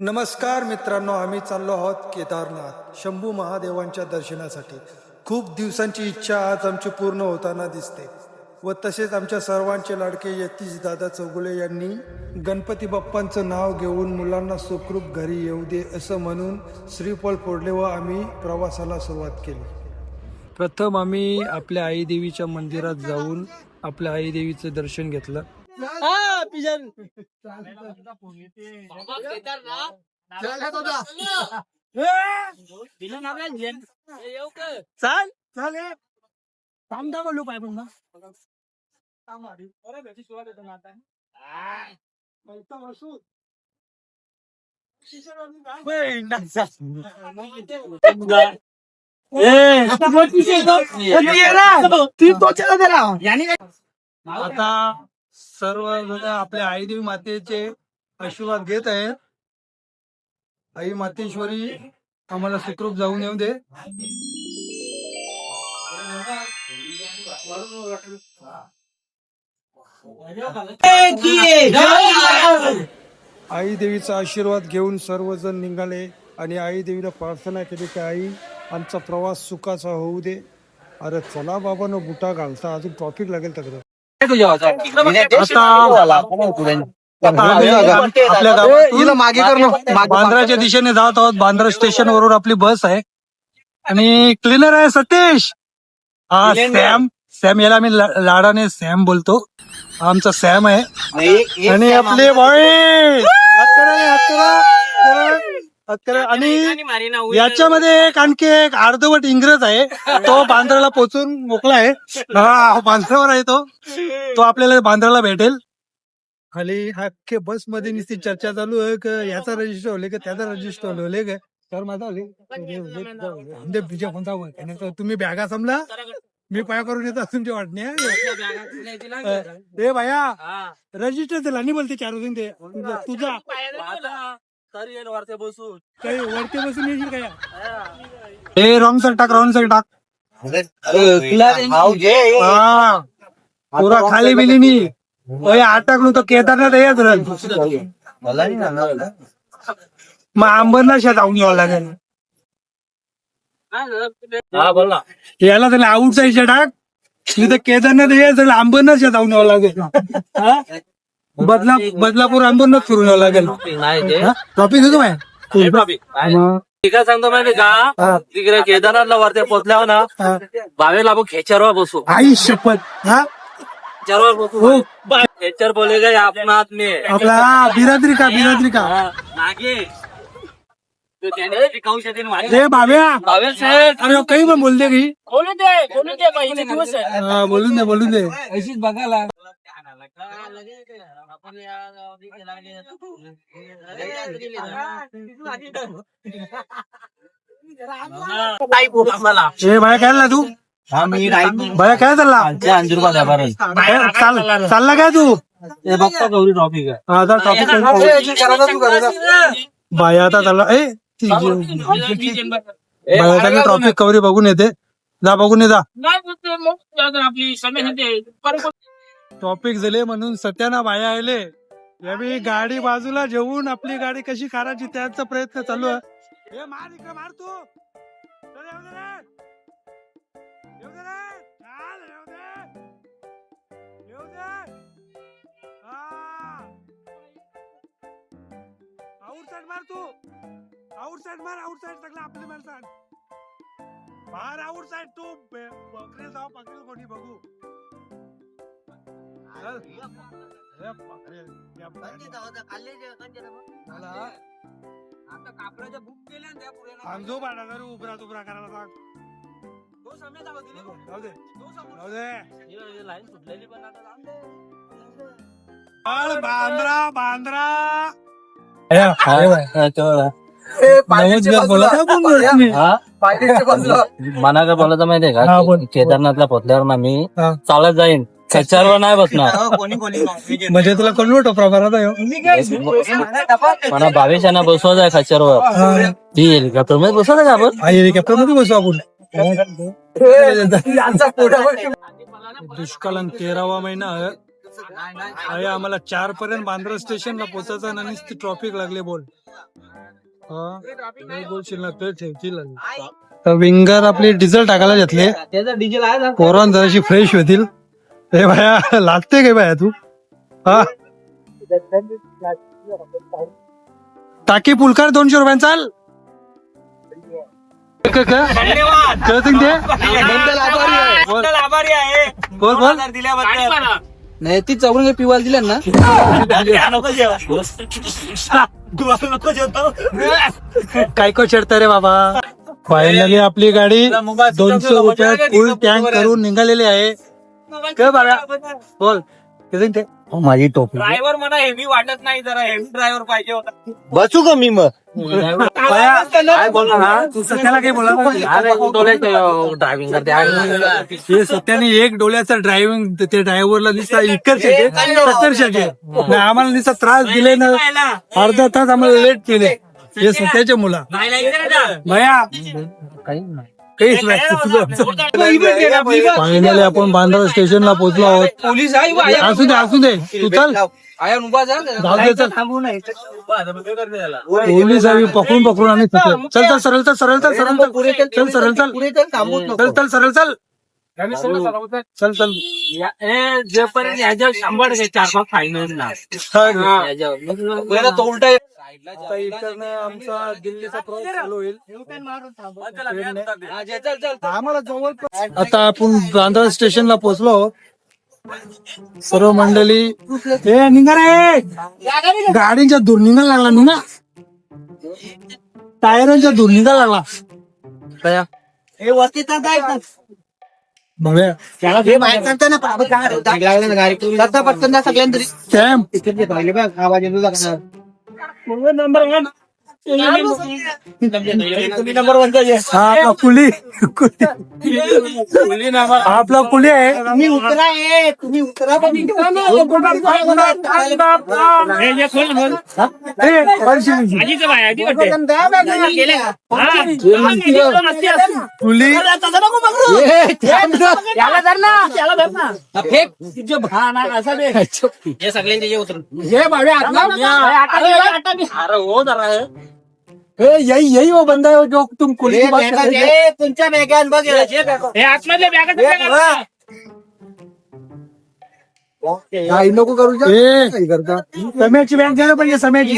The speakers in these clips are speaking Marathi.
नमस्कार मित्रांनो आम्ही चाललो आहोत केदारनाथ शंभू महादेवांच्या दर्शनासाठी. खूप दिवसांची इच्छा आज आमची पूर्ण होताना दिसते. व तसेच आमच्या सर्वांचे लाडके यतीश दादा चौगुले यांनी गणपती बाप्पांचं नाव घेऊन मुलांना सुखरूप घरी येऊ दे असं म्हणून श्रीफळ फोडले व आम्ही प्रवासाला सुरुवात केली. प्रथम आम्ही आपल्या आई देवीच्या मंदिरात जाऊन आपल्या आई देवीचं दर्शन घेतलं. pisan. Jalan to dah. Bila nak jen. Sal, sal ya. Tam dah kalau lupa bunga. Tam hari. Orang berarti suara itu nata. Ah, itu masuk. Wih, nasa. Enggak. Eh, tapi sih itu. Tiada. Tiada cara cara. Yani. Mata. सर्व जण आपल्या आईदेवी मातेचे आशीर्वाद घेत आहेत. आई मातेश्वरी आम्हाला सुखरूप जाऊन येऊ दे. आई देवीचा आशीर्वाद घेऊन सर्वजण निघाले आणि आई देवीला प्रार्थना केली की आई आमचा प्रवास सुखाचा होऊ दे. अरे चला बाबा न बुटा घालता. अजून ट्रॉफिक लागेल तक्रार मागे बांद्राच्या दिशेने जात आहोत बांद्रा स्टेशन वरून आपली बस आहे आणि क्लीनर आहे सतीश हा सॅम सॅम याला मी ला- लाडाने सॅम बोलतो आमचा सॅम आहे आणि आपले बॉय आणि याच्यामध्ये एक आणखी एक अर्धवट इंग्रज आहे. तो बांद्राला पोचून मोकळा आहे. हा बांद्रावर आहे तो. तो आपल्याला बांद्राला भेटेल. खाली अख्खे बसमध्ये नुसती चर्चा चालू आहे का? याचा रजिस्टर होले का? त्याचा रजिस्टर होले का? तर माझा होले बिजा कोणता तुम्ही बॅगा समला मी पाया करून येतो तुमची वाटणे ए भाया रजिस्टर दिला नाही बोलते चार ते. तुझा तुझा बसून. काही वरती बसून येशील काय ए रॉंग साईड टाक रॉंग साईड टाक. हा. पुरा खाली बिली नी. ओय अटकलो तर केदारनाथ येत मग अंबरनाथ जाऊन यावं लागेल. हा बोल ना. याला त्याला आउट साईडच्या टाक. तिथं केदारनाथ ये त्याला अंबरनाथ जाऊन यावं लागेल. हा? बदला बदलापूर अंबरनाथ फिरून यावं लागेल नाही ते. ट्रॉफिक होतो काय मग, मी काय सांगतो माहिती का? हा, तिकडे केदारनाथला वरती पोचल्यावर ना हा. बावेला आपण खेचरवर बसू. आई शपथ. हा? खेचरवर बसू. हो. खेचर बोले गए अपना आदमी आपला हा, बिरादरी का बिरादरी का? हा, नागे. तो त्याने शिकाऊ शकेल माहिती ए बाब्या बावेल साहेब. अरे काही पण बोलते की. बोलू दे हा, बोलून दे बोलून दे. अशीच बघायला. मला ए भाया काय झाला तू. काय चालला अंजूर बाजा बरं बाहेर चाल- चालला काय तू? हे बघता गौरी टॉपिक आहे. आता टॉपिक बाया आता चालला. ए ती जी- बाया आता ट्रॉफिक कवरी बघून येते. जा बघून ये जा. आपली टॉपिक झाले म्हणून सत्याना बाया आले यावेळी गाडी बाजूला जेवून आपली गाडी कशी काढायची त्याचा प्रयत्न चालू आहे मार इकडे मार तू चल, येऊ दे रे. येऊ दे रे. चाल, येऊ दे. येऊ दे. हा. आउट साइड मार तू आउट साइड मार आउट साइड सगळं आपली मार सांग मार आउट साइड तू बकरे जाऊ पकडेल कोणी बघू मला आता? कापडाच्या बुक केल्या ना त्या पुऱ्या सांगतो बाळा जर उभरा तुबरा करायला सांग तो समय जाऊ दिले बघ. जाऊ दे. तो समोर. जाऊ दे. हे- लाईन सुटलेली पण आता जाऊ दे. बाळ बांद्रा बांद्रा. मना काय बोलायचं माहितीये हा, का? बोल. केदारनाथला पोचल्यावर ना मी हा. चालत जाईन. त्याच्यावर नाही बसणार? म्हणजे तुला कन्वर्ट प्रकार आता ह्यो. मला बावीसांना बसवायचं आहे खच्चरवर हा. ती हेलिकॉप्टरमध्ये बसवायचं का आपण? हा, हेलिकॉप्टरमध्ये बसू आपण. दुष्काळान तेरावा महिना आहे. अरे आम्हाला चार पर्यंत बांद्रा स्टेशनला पोहोचायचं आणि ती ट्रॉफिक लागले बोल. हा? नाही बोलशील ना तर ठेवतील. तर विंगर आपली डिझेल टाकायला घेतले. त्याचा डिझेल आहे ना. पोरान जराशी फ्रेश होतील. हे भाया लागते काय भाया तू? हा. टाकी पुलकार दोनशे रुपयांचा चाल. क- क- कळतं ते बोल. आभारी आहे बोल. बोल दिल्याबद्दल. नाही ती चौरून पिवायला दिल्या ना. काय को चिडतं रे बाबा? फायनली आपली गाडी. दोनशे रुपयात फुल टँक करून निघालेली आहे. काय बाबा बोल. किती ते माझी टोपी. ड्रायव्हर मला हेवी वाटत नाही जरा. हेवी ड्रायव्हर पाहिजे होता. बसू का मी मग? काय बोलला ना तू सत्याला काही बोला ड्रायव्हिंग करते. हे सत्याने एक डोळ्याचा ड्रायव्हिंग ते ड्रायव्हरला निसता इकर शके सत्तर शके. नाही, आम्हाला निसता त्रास दिले ना. अर्धा तास आम्हाला लेट केले. हे सत्याचे मुलं. भया. काहीच फायनली आपण बांद्रा स्टेशनला पोहोचलो आहोत. पोलीस आया असू दे असू दे. तू चल. नाही. पोलीस आम्ही पकडून पकडून आम्ही थकलो. चल चल सरळ चल सरळ चल सरळ चल. चल, चल सरळ चल. पुढे चल चल. जोपर्यंत याच्यावर शंभर घे चार पाच फायनल ना तो उलटा आता इकडनं आमचा दिल्लीचा प्रवास चालू होईल. आम्हाला जवळ आता आपण बांद्रा स्टेशनला पोहोचलो. आहोत. सर्व मंडळी ए निघा रे. गाडीच्या दूर निघायला लागला निघा. टायरांच्या दूर निघायला लागला. हे वरती बघूया पटकन सगळ्यांतरी. कॅम्प आवाज येतो नंबर वन हा आपला कुली कुली हा आपला कुली आहे तुम्ही उतरा ए तुम्ही उतरा पण ए, पैसे नाही. कुली हे सगळ्यांचे जे उतर अरे हो जरा ए, यही यही वो बंदा है जो तुम कुली की बात कर रहे थे. तुमच्या बॅगान बघ हा, इन नको करू जा. ए, काही करता सम्याची बँक द्या ना पाहिजे सम्याची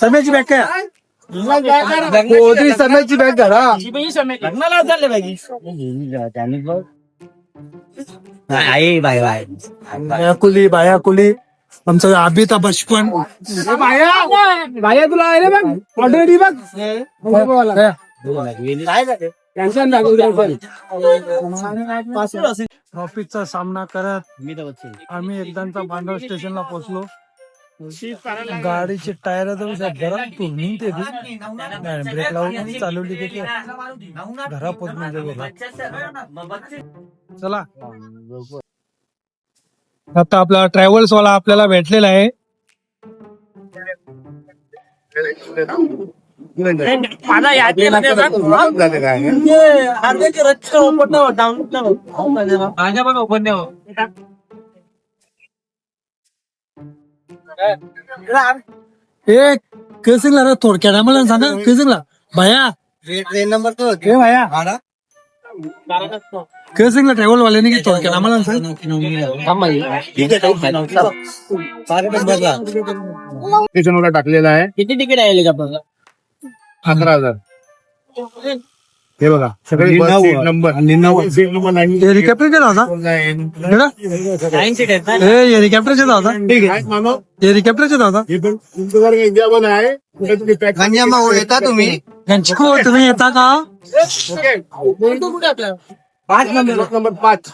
सम्याची बँक काय? मोदी सम्याची बँक करा। बाया कुली बाया कुली। आमचं आबिता बचपन. तुला आहे बघ. ऑर्डर बघ. ट्रॉफिकचा सामना करत आम्ही एकदाचा बांधव स्टेशनला पोहोचलो. गाडीचे टायर घरात तुम्ही ते ब्रेक लावून आम्ही चालवली की घरा म्हणजे चला. आता आपला ट्रॅव्हल्स वाला आपल्याला भेटलेला आहे. माझ्या पण ओपन नाही हो. ए केसिंगला रे थोडक्यात. आम्हाला सांगा केसिंगला भया. ट्रेन नंबर तो भया. केसिंगला ट्रॅव्हल वाल्याने की थोडक्यात आम्हाला सांग स्टेशनवर टाकलेला आहे किती तिकीट आहे का बघा अकरा हजार हे बघा सगळे नंबर हेलिकॉप्टरचे ना ए हेलिकॉप्टरचे होता ठीक आहे मामा हेलिकॉप्टरचे हे इंडिया पण आहे हो तुम्ही येता का ओके पाच नंबर ब्लॉक नंबर पाच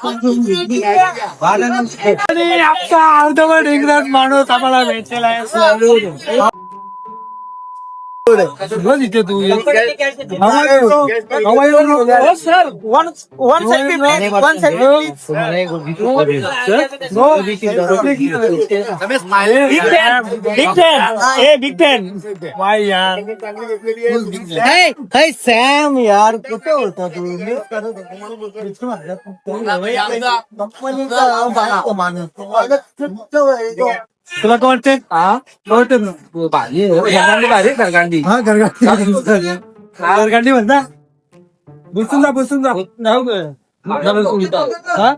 आणि आमचा अर्धवट इंग्रज सॅम यार। कुठे होता तू मिस करत तुला काय वाटते वाटते हा गरगांडी गरगांडी म्हणता? बसून जा बसून जा. जाऊ. हा?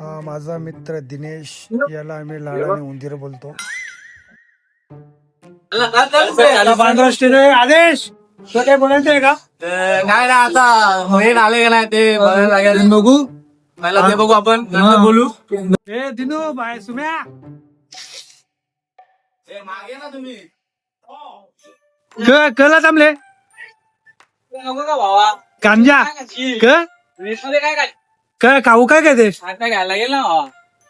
हा माझा मित्र दिनेश याला आम्ही लाडाने उंदीर बोलतो. आदेश तुला काय बोलायचं आहे का काय ना आता होईल आले का नाही ते बघायला लागेल. बघू? पहिला ते बघू आपण हा. नंतर बोलू. ए दिनू बाय सुम्या. मागे ना तुम्ही. क कला थांबले. नको का भावा. कांजा. क? वीसमध्ये काय काय क खाऊ काय काय ते? आता घ्यायला लागेल ना भावा?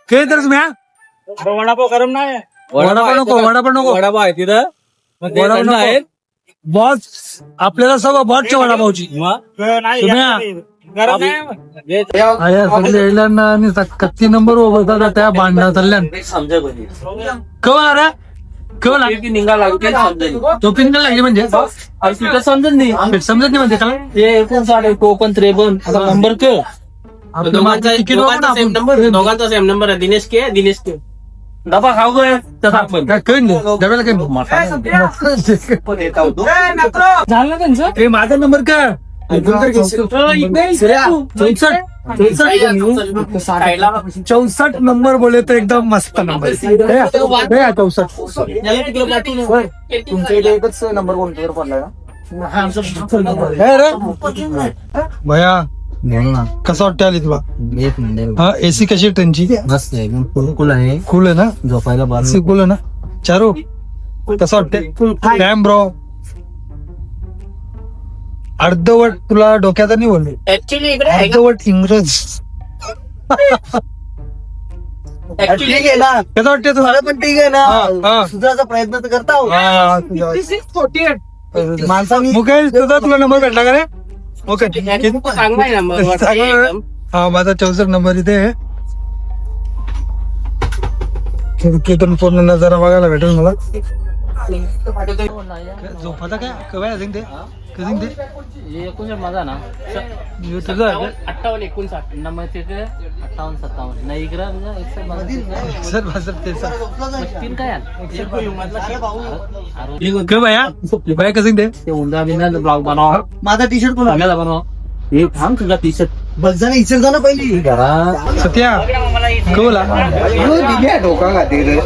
काय तर सुम्या. वडापाव गरम नाही. वडापाव नको वडापाव नको. वडापाव आहे तिथं. मग ते वडापाव थंड नको. आहेत. बॉस आपल्याला सगळं बॉसच्या वडापावची. मग? सुम्या. गरम नाही आया सगळे यायला आणि कत्ती नंबर होता त्या भांडणा चालल्यान कवा रे कवा निघा लागते? तो पिंड लागली म्हणजे? तिथं समजत नाही. समजत नाही म्हणजे काय ते एकोणसाठ टोपन त्रेपन आता नंबर क दोघांचा सेम. नंबर दोघांचा सेम नंबर आहे. दिनेश के दिनेश के. डबा खाऊ. डब्याला काय झालं त्यांचं? माझा नंबर का चौसष्ट नंबर. बोले तर एकदम मस्त नंबर. चौसष्ट. तुमच्या इथे एकच नंबर कोणता पडला हे? रे भया कसं वाटतं आली तुला एक मिनिट हा एसी कशी आहे ट्रेनची? मस्त आहे. कुल आहे. कूल आहे ना? झोपायला कूल आहे ना? चारू कसं वाटते डॅम ब्रो अर्धवट तुला डोक्यात नाही बोलले ऍक्च्युली इकडे आहे का? अर्धवट इंग्रज Actually- ठीक आहे ना कसं वाटते तुला मला पण ठीक आहे ना हा, हा. सुधारायचा प्रयत्न तर करता हो. हा, तुझ्या- This is 48. माणसाने मुकेश तुझा तुला नंबर भेटला का रे ओके चांगला आहे number. वाटतं चांगला आहे. एकदम. हा माझा चौसष्ट नंबर इथे आहे खिडकीतून पूर्ण नजारा बघायला भेटेल मला झोपाता काय कवाय ते एकोणसाठ माझा ना. तुझं आहे का? अठ्ठावन्न एकोणसाठ. नंबर तिथे अठ्ठावन्न सत्तावन्न. नाही इकडं एकसष्ट माझा तीन काय कसं ते? बिंदा ब्लॉग बनव. टी शर्ट कोण बनव. हे थांब तुझा टी शर्ट बस जण इचर जा ना पहिली. सत्या. कवला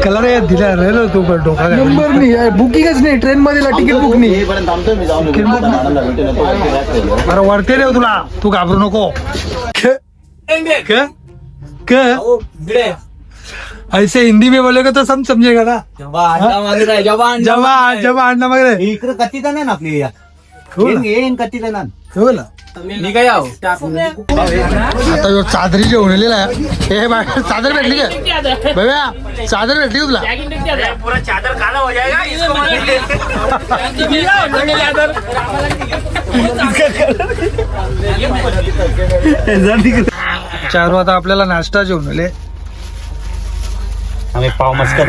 कलर आहे दिला रे रे तू पण डोका नंबर नाही बुकिंगच नाही ट्रेन मध्ये तिकीट बुक नाही. अरे वरते रे तुला. तू घाबरू नको. क- क- क- ऐसे हिंदी में बोलेगा तो सब समझेगा ना? जवान जवान जवान ना मग रे इकडे कत्ती ना आपली या? हो ना. येईन मी काय आहो? आता ह्यो चादरी जेवलेला आहे हे बाय चादर भेटली का? भैया चादर भेटली तुला. पूरा चादर काला हो जाएगा इसको चार वाजता आपल्याला नाश्ता जेवण आले. आम्ही पाव मस्कत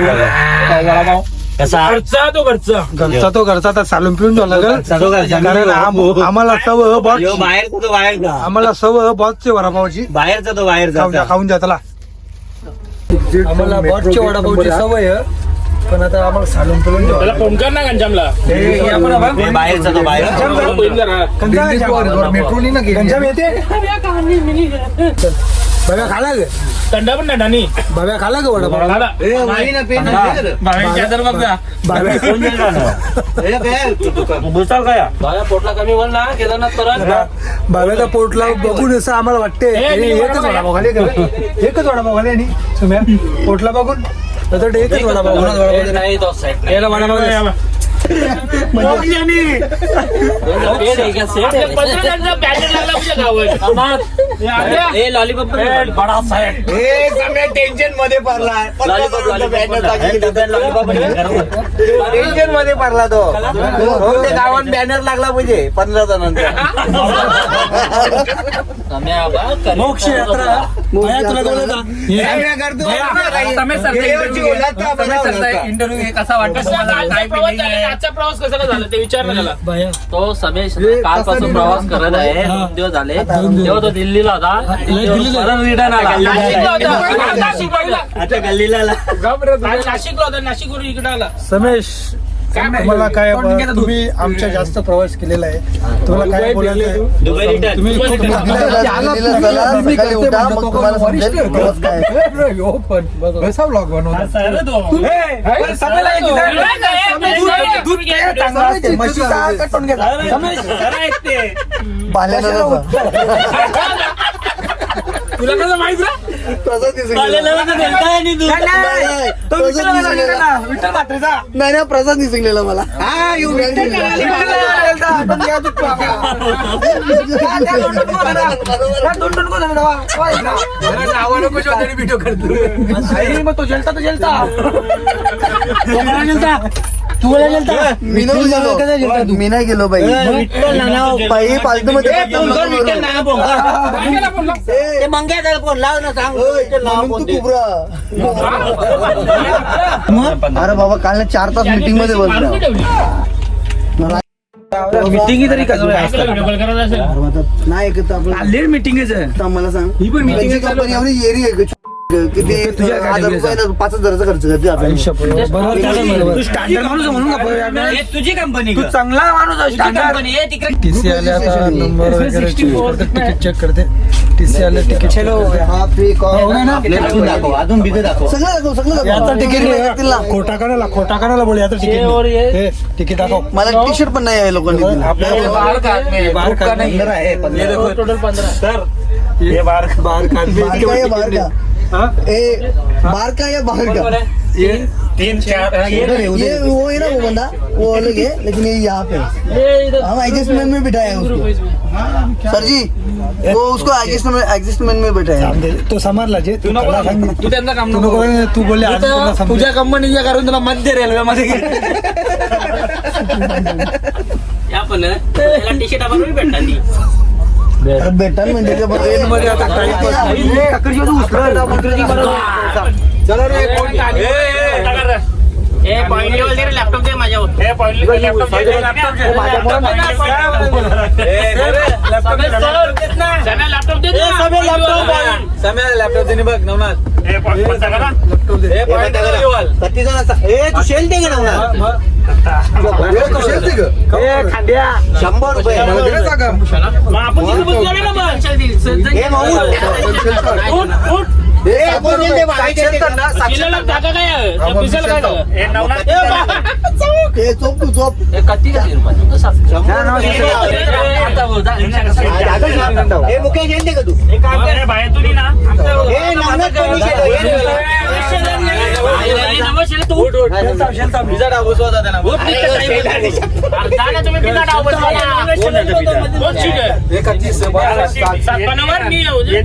कसा? घरचा तो घरचा. घरचा तो घरचा आता चालून पिऊन जाऊ घरचा तो घरचा. लागेल कारण आम- आम्हाला सव बॉस बाहेरचा तो बाहेरचा. आम्हाला सव बॉसचे वडापावची. बाहेरचा तो बाहेरचा. खाऊन जा खाऊन जा चला. आम्हाला बॉसचे वडापावची सवय आहे. पण आता आम्हाला सालून पिळून त्याला फोन कर ना गंजामला. बाहेरचा तो बाहेर मेट्रोनी ना गंजाम येते? बघा खाला ग. थंडा पण नाही डानी बघा खाला ग वडापाव. चादर बघ ना बाया पोटला कमी बोल ना केदारनाथ परत बाबाच्या पोटला बघून असं आम्हाला वाटते ए, हे एकच वडापाव खाली का? एकच वडापाव खाली आणि सुम्या पोटला बघून. तर एकच वडापाव खाली. नाही तो साईड याला वडापाव ए लॉलीपॉप टेन्शनमध्ये पडलाय. टेन्शनमध्ये पडला तो. गावात बॅनर लागला पाहिजे पंधरा जणांचा. मोक्ष यात्रा? इंटरव्ह्यू कसा वाटतो आजचा प्रवास कसा काय झाला? ते विचार ना त्याला. भया तो समेश कालपासून प्रवास करत आहे. दोन दिवस झाले. तेव्हा तो दिल्लीला होता. रिटर्न आला. नाशिकला होता. आज नाशिक वाईला. आता गल्लीला आला. आज नाशिकला होता. नाशिकवरून इकडे आला. समेश तुम्हाला काय तुम्ही आमच्या जास्त प्रवास केलेला आहे तुम्हाला काय बोलायचं तुम्ही खूप सकाळी उठा मग तुम्हाला समजेल प्रवास काय आहे. कसा ब्लॉग बनवता पाल्याला तुला कसं माहीत रे? प्रसाद दिसून गेला. नाही, नाही नाही, प्रसाद मी नाही गेलो मी नाही गेलो बाई. बाई फालतू मध्ये ते मंग्या फोन लाव ना सांग. विठ्ठल नाव म्हणून कोणते? तू कुबरा. अरे बाबा काल ना चार तास मीटिंगमध्ये बसलो मिटिंग तरी नाही ऐकत आपलं. मिटिंगच आहे आता मला सांग. ही पण meeting आहे कंपनी एवढी येरी आहे का? किती तुझ्या हजार category चा. रुपये पाच हजाराचा खर्च करते आपल्याला तू स्टँडर्ड माणूस आहे म्हणून का बरं? हे तुझी कंपनी तू चांगला माणूस आहे स्टँडर्ड कंपनी आहे तिकडे टीसी आले आता नंबर वगैरे तिकीट चेक करते टीसी आले तिकीट हा फेक हो ना? अजून दाखव अजून बिजू दाखव. सगळं दाखव सगळं दाखव. याचा तिकीट लागतील ना. खोटा काढायला खोटा काढायला बोल याचं तिकीट नाही. हे, दाखव. मला टी शर्ट पण नाही आहे लोकांनी दिलं. आपल्याला बाहेर पंधरा. हे बाहेर बाहेर काढ. बाहर का या बाहर का हा? ए बाहर का या बाहर का ये तीन चार है, उधर। ये वो है ना वो बंदा वो अलग है लेकिन ये यहाँ पे है। हम एडजस्टमेंट में बिठाए हैं उसको। सर जी वो उसको एडजस्टमेंट एडजस्टमेंट में बिठाए हैं। तो समजला जे तू सांग. तू त्यांना काम तू नको तू बोलले. तुझ्या कंपनीच्या कारण तुला मध्य रेल्वे मध्ये या पण टी शर्ट आपण भेटतात बेटा म्हणजे ते बघ, दे लॅपटॉप दे माझ्यावर. लॅपटॉप दे कत्तीचा नसा. ए, तू शेल दे ना मला. शंभर रुपये. आपण तिथे बसलो ना मग. ए, माऊ. उठ, उठ. ए, आपण शेल दे, बाहेर शेल दे. किल्ल्याला जागा काय आहे? त्या पिसाला काय आहे? ए, बा. ते चोप तू चोप कत्ती का ए, मुकेश शेल दे का तू ए, नवनाथ कोणी शेल दे? ए, पिझ्झा डाबूस होता त्यांना. अरे, शेल दे. जा ना तुम्ही पिझ्झा डाव बसवा ना. कोण सीट आहे? सात पानावर मी येऊ दे.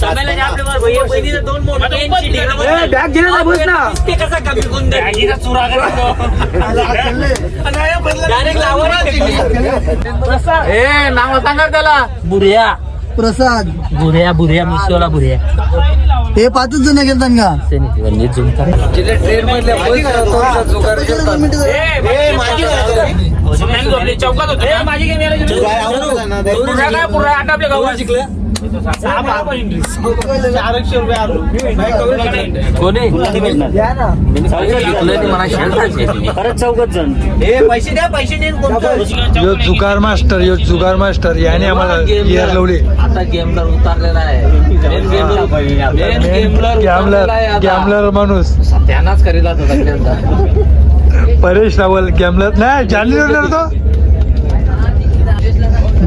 समेला जे आपल्या बरोबर भैया बहिणीचं दोन मोठे आता तीन उभं सीट तिकडे आहे. बस. बॅग घे ना, बस ना. ते कसा कमी डायरेक्ट ए नाव सांगा त्याला. बुऱ्या. प्रसाद. बुऱ्या बुऱ्या मिसोला बुऱ्या. हे पाचच जण गेलतात का? ट्रेन मधल्या चौकात होते. माझी गेम काय? पुरा आपल्या गावात? यो जुगार मास्टर यो जुगार मास्टर याने आम्हाला इयर लावली. आता गेमलर उतारलेला आहे. मेन गेमलर माणूस. त्यानाच करीला होता परेश रावल गॅमलर नाही तो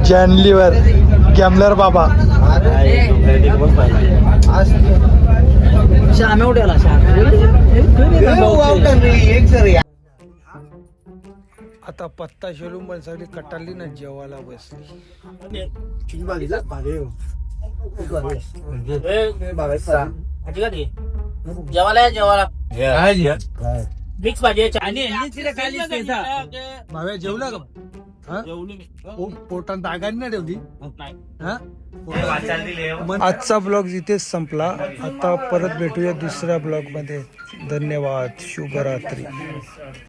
जानलीवर गॅमलर बाबा. आता पत्ता शेलून पण सगळी कटाली ना जेवायला बसली. जेवायला जेवायला. मिक्स भाजी आहे. आणि भाव्या जेवला का? हा? पोटात दागाने ना ठेवली? हा? आजचा ब्लॉग इथेच संपला. आता परत भेटूया दुसऱ्या ब्लॉगमध्ये धन्यवाद. शुभरात्री.